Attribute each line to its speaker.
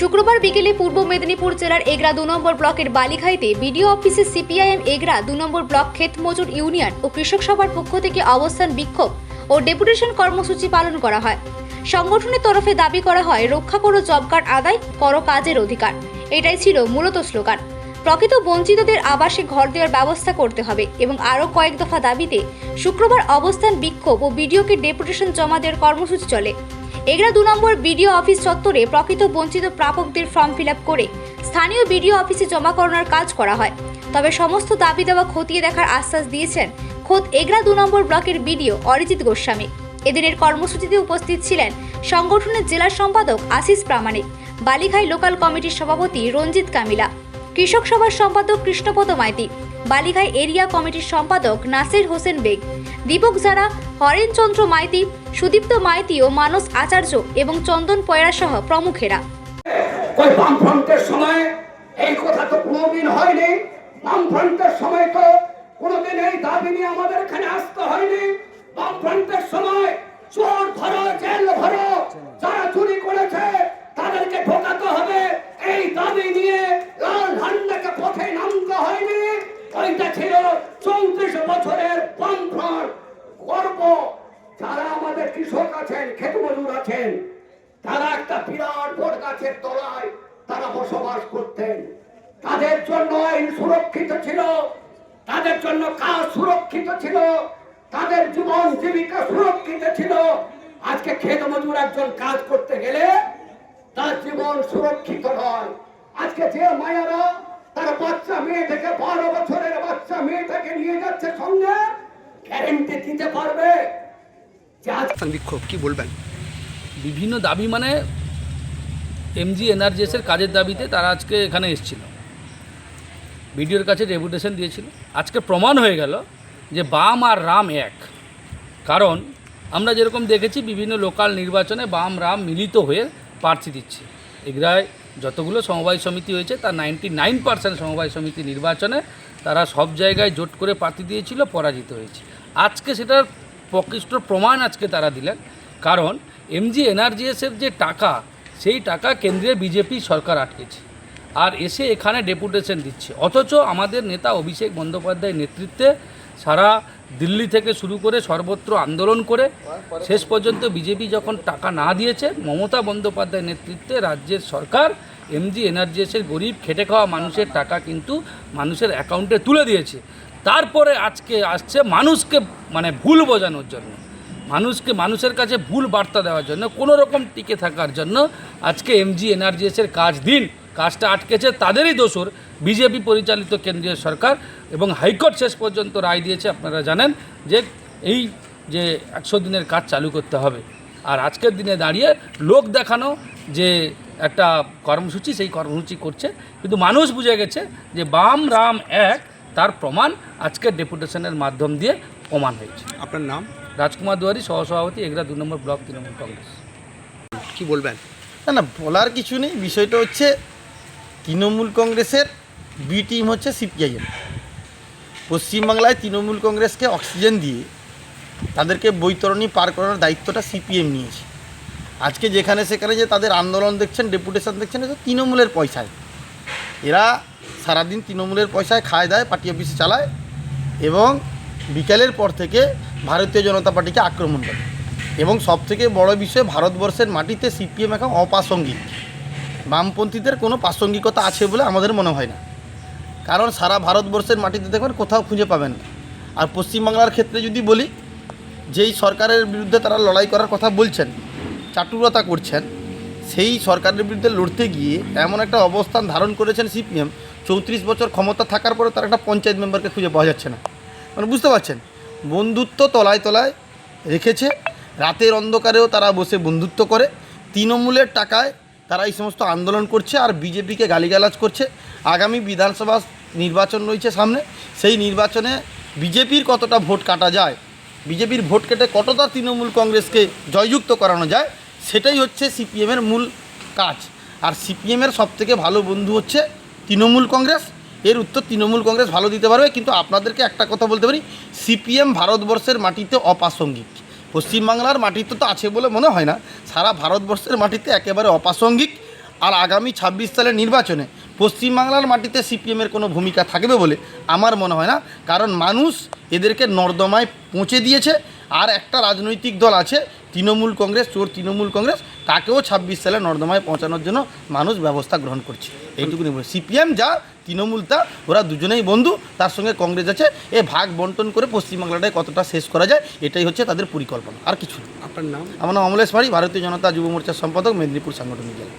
Speaker 1: শুক্রবার বিকেলে পূর্ব মেদিনীপুর জেলার এগরা দু নম্বর ব্লকের বালিখাইতে বিডিও অফিসে সিপিআইএম এগরা দু নম্বর ব্লক ক্ষেত মজুর ইউনিয়ন ও কৃষক সভার পক্ষ থেকে অবস্থান বিক্ষোভ ও ডেপুটেশন কর্মসূচি পালন করা হয়। সংগঠনের তরফে দাবি করা হয়, রক্ষা করো জব কার্ড আদায়, করো কাজের অধিকার। এটাই ছিল মূলত স্লোগান। প্রকৃত বঞ্চিতদের আবাসে ঘর দেওয়ার ব্যবস্থা করতে হবে এবং আরও কয়েক দফা দাবিতে শুক্রবার অবস্থান বিক্ষোভ ও বিডিওকে ডেপুটেশন জমা দেওয়ার কর্মসূচি চলে। এগরা দু নম্বর বিডিও অফিস চত্বরে প্রকৃত বঞ্চিত প্রাপকদের ফর্ম ফিল করে স্থানীয় বিডিও অফিসে জমা করানোর কাজ করা হয়। তবে সমস্ত দাবি দেওয়া খতিয়ে দেখার আশ্বাস দিয়েছেন খোদ এগরা দু নম্বর ব্লকের বিডিও অরিজিৎ গোস্বামী। এদিনের কর্মসূচিতে উপস্থিত ছিলেন সংগঠনের জেলা সম্পাদক আশিস প্রামাণিক, বালিখাই লোকাল কমিটির সভাপতি রঞ্জিত কামিলা, কৃষক সভার সম্পাদক কৃষ্ণপদ মাইতি বালিঘাই এরিয়া কমিটির সম্পাদক নাসির হোসেন বেগ, দীপক জারা হরেনচন্দ্র মাইতি সুদীপ্ত মাইতি ও মানস আচার্য এবং চন্দন পয়রা সহ প্রমুখেরা।
Speaker 2: ওই বামফ্রন্টের সময় এই কথা তো কোনোদিন হয়নি। বামফ্রন্টের সময় তো কোনোদিন এই দাবি নিয়ে আমাদের এখানে আসতে হয়নি। বামফ্রন্টের সময় চোর ধরো, জেল ভরো যারা চুরি করেছে, তাদেরকে ঢোকাতে হবে। এই দাবি নিয়ে লাল ঝান্ডাকে পথে নামতে হয়নি। ওইটা ছিল চৌত্রিশ বছরের বামফ্রন্ট গর্ব। আমাদের কৃষক আছেন ক্ষেত মজুর আছেন, তারা একটা বিরাট বট গাছের তলায় তারা বসবাস করতেন। তাদের জন্য আইন সুরক্ষিত ছিল, তাদের জন্য কাজ সুরক্ষিত ছিল, তাদের জীবন জীবিকা সুরক্ষিত ছিল। আজকে খেত মজুর একজন কাজ করতে গেলে তার জীবন সুরক্ষিত নয়। আজকে যে মায়েরা তার বাচ্চা মেয়ে থেকে বারো বছরের বাচ্চা মেয়েটাকে নিয়ে যাচ্ছে সঙ্গে গ্যারেন্টি দিতে পারবে।
Speaker 3: বিক্ষোভ, কি বলবেন?
Speaker 4: বিভিন্ন দাবি মানে এমজি এনার্জিএসের কাজের দাবিতে তারা আজকে এখানে এসেছিল। বিডিওর কাছে ডেপুটেশন দিয়েছিল। আজকে প্রমাণ হয়ে গেল যে বাম আর রাম এক। কারণ আমরা যেরকম দেখেছি, বিভিন্ন লোকাল নির্বাচনে বাম, রাম মিলিত হয়ে প্রার্থী দিচ্ছে। এগুলায় যতগুলো সমবায় সমিতি হয়েছে, তার নাইনটি নাইন পার্সেন্ট সমবায় সমিতি নির্বাচনে তারা সব জায়গায় জোট করে প্রার্থী দিয়েছিল, পরাজিত হয়েছে। আজকে সেটার প্রকৃষ্ট প্রমাণ আজকে তারা দিলেন। কারণ এমজি এনআরজিএসের যে টাকা, সেই টাকা কেন্দ্রে বিজেপি সরকার আটকেছে। আর এসে এখানে ডেপুটেশন দিচ্ছে। অথচ আমাদের নেতা অভিষেক বন্দ্যোপাধ্যায়ের নেতৃত্বে সারা দিল্লি থেকে শুরু করে সর্বত্র আন্দোলন করে শেষ পর্যন্ত বিজেপি যখন টাকা না দিয়েছে, মমতা বন্দ্যোপাধ্যায়ের নেতৃত্বে রাজ্যের সরকার এমজি এনআরজিএসের গরিব, খেটে খাওয়া মানুষের টাকা কিন্তু মানুষের অ্যাকাউন্টে তুলে দিয়েছে। তারপরে আজকে আসছে মানুষকে মানে ভুল বোঝানোর জন্য। মানুষকে, মানুষের কাছে ভুল বার্তা দেওয়ার জন্য কোনো রকম টিকে থাকার জন্য আজকে এমজি এনআরজিএসের কাজ দিন, কাজটা আটকেছে, তাদেরই দোষর বিজেপি পরিচালিত কেন্দ্রীয় সরকার এবং হাইকোর্ট শেষ পর্যন্ত রায় দিয়েছে, আপনারা জানেন যে এই যে একশো দিনের কাজ চালু করতে হবে। আর আজকের দিনে দাঁড়িয়ে লোক দেখানো যে একটা কর্মসূচি, সেই কর্মসূচি করছে। কিন্তু মানুষ বুঝে গেছে যে বাম, রাম এক তার প্রমাণ আজকের ডেপুটেশনের মাধ্যম দিয়ে প্রমাণ হয়েছে।
Speaker 3: আপনার নাম?
Speaker 4: রাজকুমার দুয়ারি সহসভাপতি এগরা দু নম্বর ব্লক তৃণমূল কংগ্রেস।
Speaker 3: কি বলবেন?
Speaker 5: না না বলার কিছু নেই। বিষয়টা হচ্ছে তৃণমূল কংগ্রেসের বি টিম হচ্ছে সিপিআইএম। পশ্চিমবাংলায় তৃণমূল কংগ্রেসকে অক্সিজেন দিয়ে তাদেরকে বৈতরণী পার করার দায়িত্বটা সিপিএম নিয়েছে। আজকে যেখানে সেখানে যে তাদের আন্দোলন দেখছেন ডেপুটেশন দেখছেন এটা তৃণমূলের পয়সায়। এরা সারাদিন তৃণমূলের পয়সায় খায় দায়, পার্টি অফিসে চালায় এবং বিকেলের পর থেকে ভারতীয় জনতা পার্টিকে আক্রমণ করে। এবং সবথেকে বড় বিষয়, ভারতবর্ষের মাটিতে সিপিএম এখন অপ্রাসঙ্গিক। বামপন্থীদের কোনো প্রাসঙ্গিকতা আছে বলে আমাদের মনে হয় না। কারণ সারা ভারতবর্ষের মাটিতে দেখবেন কোথাও খুঁজে পাবেন না। আর পশ্চিমবাংলার ক্ষেত্রে যদি বলি, যেই সরকারের বিরুদ্ধে তারা লড়াই করার কথা বলছেন, চাটুরতা করছেন, সেই সরকারের বিরুদ্ধে লড়তে গিয়ে এমন একটা অবস্থান ধারণ করেছেন সিপিএম চৌত্রিশ বছর ক্ষমতা থাকার পরে তার একটা পঞ্চায়েত মেম্বারকে খুঁজে পাওয়া যাচ্ছে না। মানে বুঝতে পারছেন? বন্ধুত্ব তলায় তলায় রেখেছে, রাতের অন্ধকারেও তারা বসে বন্ধুত্ব করে, তৃণমূলের টাকায় তারা এই সমস্ত আন্দোলন করছে আর বিজেপিকে গালিগালাজ করছে। আগামী বিধানসভা নির্বাচন রয়েছে সামনে, সেই নির্বাচনে বিজেপির কতটা ভোট কাটা যায়, বিজেপির ভোট কেটে কতটা তৃণমূল কংগ্রেসকে জয়যুক্ত করানো যায়, সেটাই হচ্ছে সিপিএমের মূল কাজ। আর সিপিএমের সবথেকে ভালো বন্ধু হচ্ছে তৃণমূল কংগ্রেস, এর উত্তর তৃণমূল কংগ্রেস ভালো দিতে পারবে, কিন্তু আপনাদেরকে একটা কথা বলতে পারি, সিপিএম ভারতবর্ষের মাটিতে অপ্রাসঙ্গিক। পশ্চিমবাংলার মাটিতে তো আছে বলে মনে হয় না, সারা ভারতবর্ষের মাটিতে একেবারে অপ্রাসঙ্গিক। আর আগামী ছাব্বিশ সালের নির্বাচনে পশ্চিমবাংলার মাটিতে সিপিএমের কোনো ভূমিকা থাকবে বলে আমার মনে হয় না, কারণ মানুষ এদেরকে নর্দমায় পৌঁছে দিয়েছে আর একটা রাজনৈতিক দল আছে তৃণমূল কংগ্রেস চোর তৃণমূল কংগ্রেস তাকেও ছাব্বিশ সালে নর্দমায় পৌঁছানোর জন্য মানুষ ব্যবস্থা গ্রহণ করছে। এইটুকুনি সিপিএম যা তৃণমূল তা ওরা দুজনেই বন্ধু তার সঙ্গে কংগ্রেস আছে। এ ভাগ বন্টন করে পশ্চিমবাংলাটায় কতটা শেষ করা যায় এটাই হচ্ছে তাদের পরিকল্পনা আর কিছু
Speaker 3: আপনার নাম?
Speaker 5: আমার নাম অমলেশ বাড়ি ভারতীয় জনতা যুব মোর্চার সম্পাদক মেদিনীপুর সাংগঠনিক জেলা